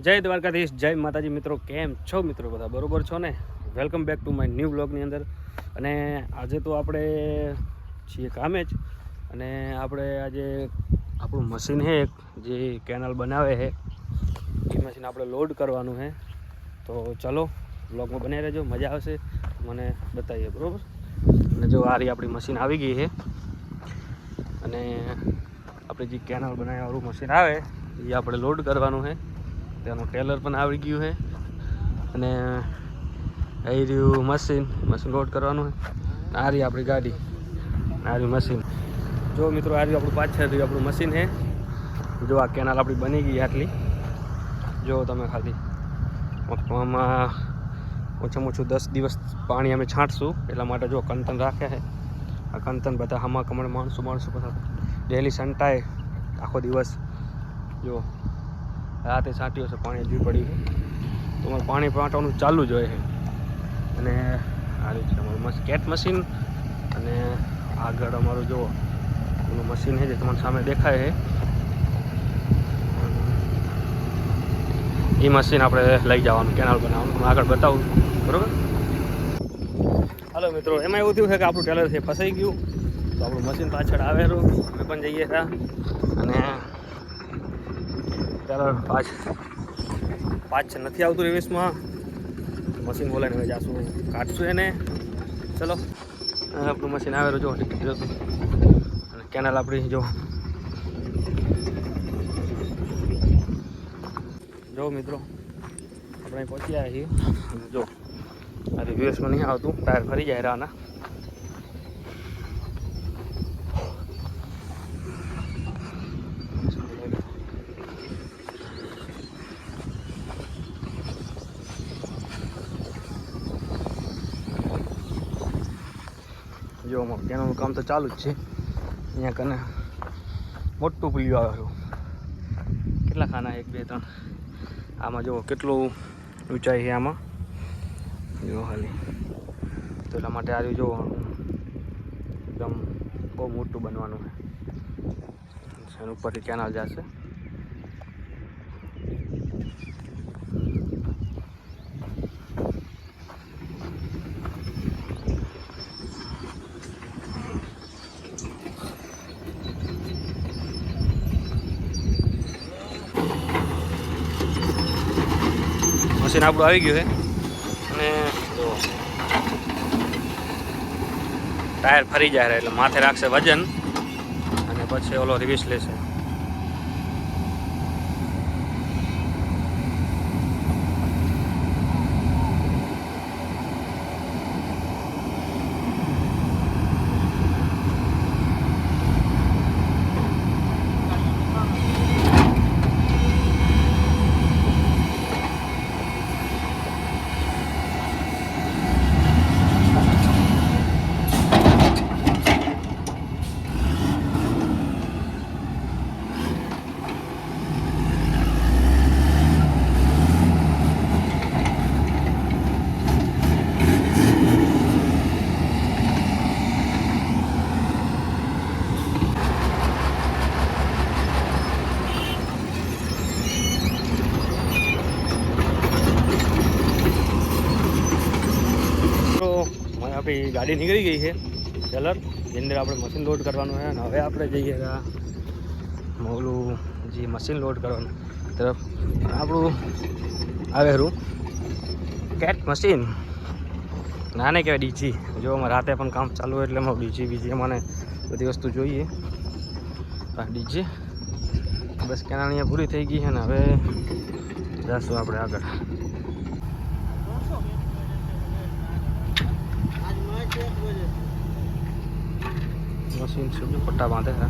જય દ્વારકાધીશ, જય માતાજી મિત્રો, કેમ છો મિત્રો બધા? બરોબર છો ને? Welcome back to my new બ્લોગની અંદર. અને આજે તો આપણે છીએ કામે જ. અને આપણે આજે આપણું મશીન છે જે કેનલ બનાવે છે. એ મશીન આપણે લોડ કરવાનું છે. તો ચલો બ્લોગમાં બની રહેજો, મજા આવશે, મને બતાવીએ, બરાબર? અને જો આ રહી આપણી મશીન આવી ગઈ છે. અને આપણે જે કેનલ બનાવવાનું મશીન આવે, એ આપણે લોડ કરવાનું છે. તેનું ટ્રેલર પણ આવી ગયું છે. અને એ રહ્યું મશીન મશીન લોડ કરવાનું છે. આ રહી આપણી ગાડી, આ રહ્યું મશીન. જો મિત્રો, આ રહ્યું આપણું પાછળ રહ્યું આપણું મશીન છે. જો આ કેનાલ આપણી બની ગઈ આટલી. જો તમે ખાલી આમાં ઓછામાં ઓછું દસ દિવસ પાણી અમે છાંટશું, એટલા માટે જો કંતન રાખ્યા છે. આ કંતન બધા હમા કમણ માણસો માણસો બધા. ડેલી સંટાય આખો દિવસ જો રાતે છાંટ્યું છે, પાણી હજી પડ્યું છે. તો અમારે પાણી પાટવાનું ચાલુ જ હોય છે. અને આ રીતે અમારું મસ્ત કેટ મશીન અને આગળ અમારું જો એનું મશીન છે જે તમારી સામે દેખાય છે. એ મશીન આપણે લઈ જવાનું, કેનાલ બનાવવાનું હું આગળ બતાવું, બરાબર? હાલો મિત્રો, એમાં એવું થયું છે કે આપણું ટેલર છે ફસાઈ ગયું. તો આપણું મશીન પાછળ આવેલું, અમે પણ જઈએ હતા અને ટેલર પાંચ પાંચ નથી આવતું રિવેસમાં મશીન બોલાવીને હવે જાશું, કાઢશું એને. ચલો આપણું મશીન આવેલું જો, ટિકિટ જોતું અને કેનાલ આપણી, જો. જો, મિત્રો, આપણે પહોંચી આવ્યા છીએ. જો, આ રિવ્યુસમાં નહીં આવતું, ટાયર ફરી જાય રાના જો તેનું કામ તો ચાલુ જ છે. અહીંયા કને મોટું પુલિયું આવેલું કેટલા ખાના એક, બે, ત્રણ. આમાં જુઓ, કેટલું ઊંચાઈ છે આમાં. જો ખાલી. તો એટલા માટે આ જુઓ. એકદમ બહુ મોટું બનવાનું છે. ઉપરથી કેનાલ જશે. મશીન આપણું આવી ગયું છે. અને ટાયર ફરી જાય એટલે માથે રાખશે વજન. અને પછી ઓલો રિવિસ લેશે તો હવે આપણી ગાડી નીકળી ગઈ છે. ચલર જેની અંદર આપણે મશીન લોડ કરવાનું છે અને હવે આપણે જઈએ આ જે મશીન લોડ કરવાનું તરફ. આપણું આવે રૂ કેટ મશીન નાને કહેવાય ડીજી. જો રાતે પણ કામ ચાલુ હોય એટલે અમારું ડીજી બીજી મને બધી વસ્તુ જોઈએ. ડીજી. બસ કેનાણીયા પૂરી થઈ ગઈ છે ને હવે જઈશું આપણે આગળ. મશીન છે પટ્ટા બાંધે છે.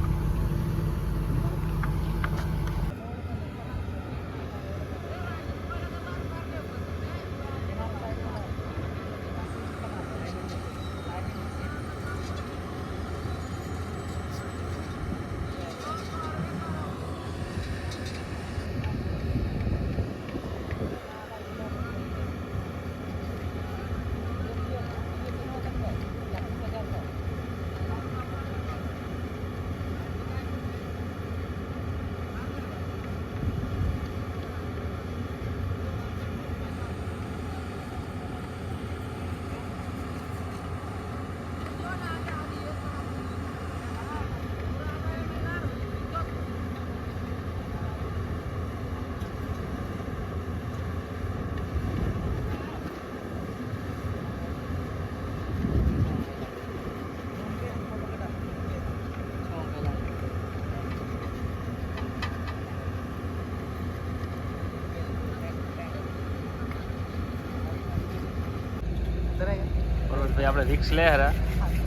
આપણે રિક્સ લે હરા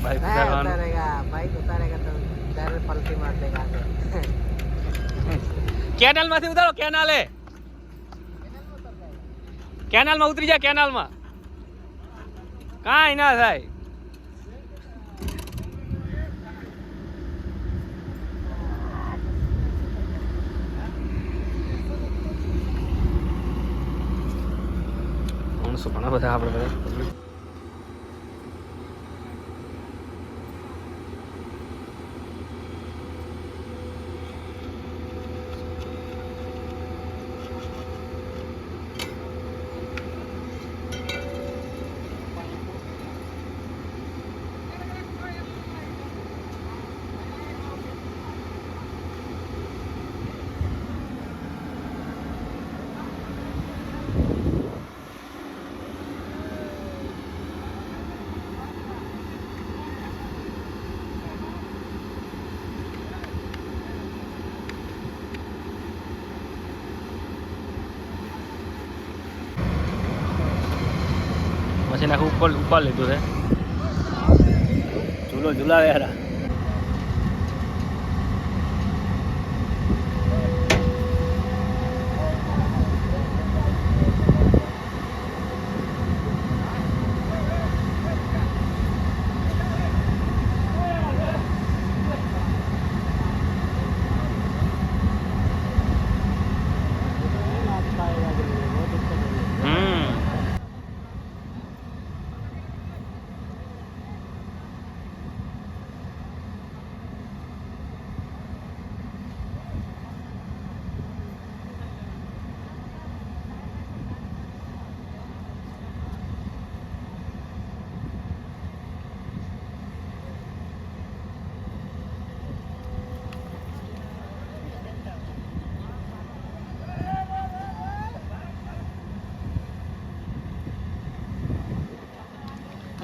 બાઈક ઉતારવાનું બાઈક ઉતારેગા તો ડાયરે પલટી માર દેગા કેનાલ માંથી ઉતારો કેનાલે કેનાલ માં ઉતરી જા કેનાલ માં કાઈ ના થાય માણસો ઘણા બધા આપણે બધા નાખું ઉપર ઉપર લીધું છે. ઝૂલો ઝૂલાવે યારા હમ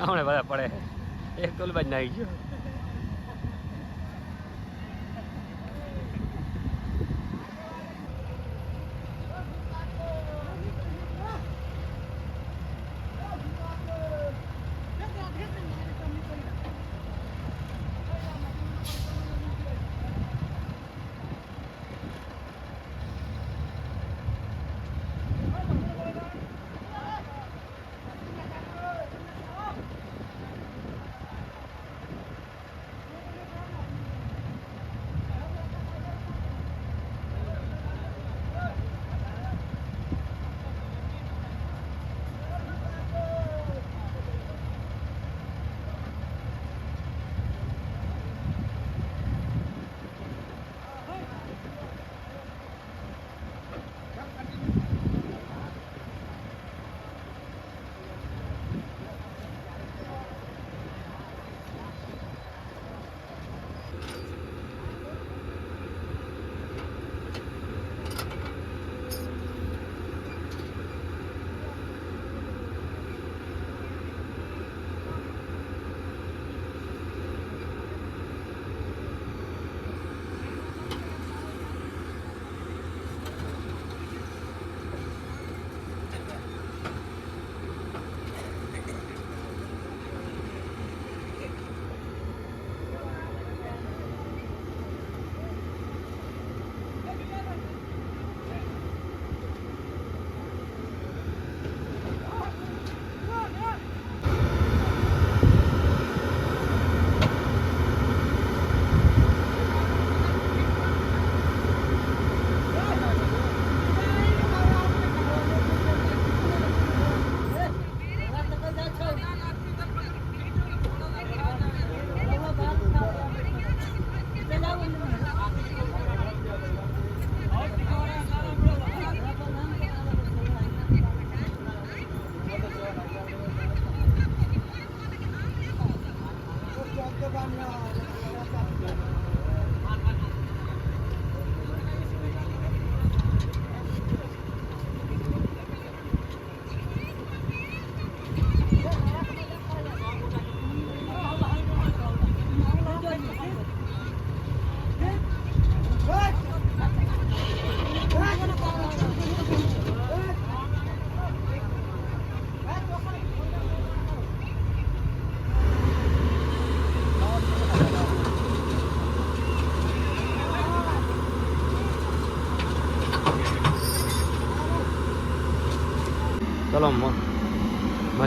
હમણાં બધા પડે. એક ટોલ બાજ નાખી ગયો.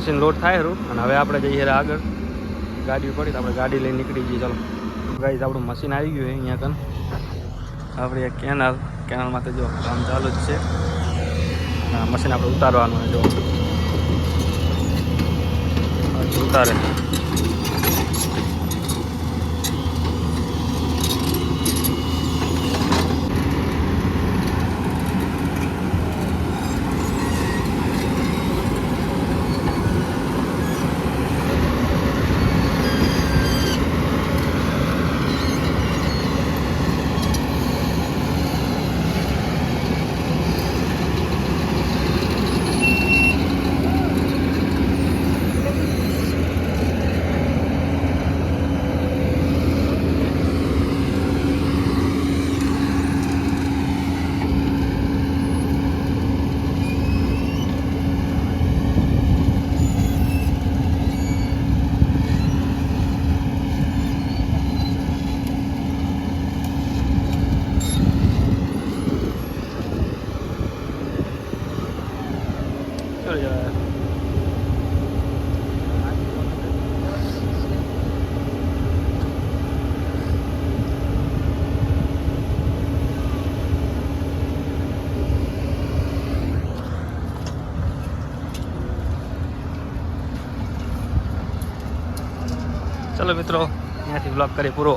મશીન લોડ થાય ખરું અને હવે આપણે જઈએ રે આગળ. ગાડી પડી તો આપણે ગાડી લઈને નીકળી જઈએ, ચાલો. ગાઈઝ, આપણું મશીન આવી ગયું છે અહીંયા કન. આપણે કેનાલ કેનાલમાંથી જો, કામ ચાલુ જ છે. મશીન આપણે ઉતારવાનું જો ઉતારે. ચલો યાર ચલો મિત્રો ત્યાંથી બ્લોગ કરી પૂરો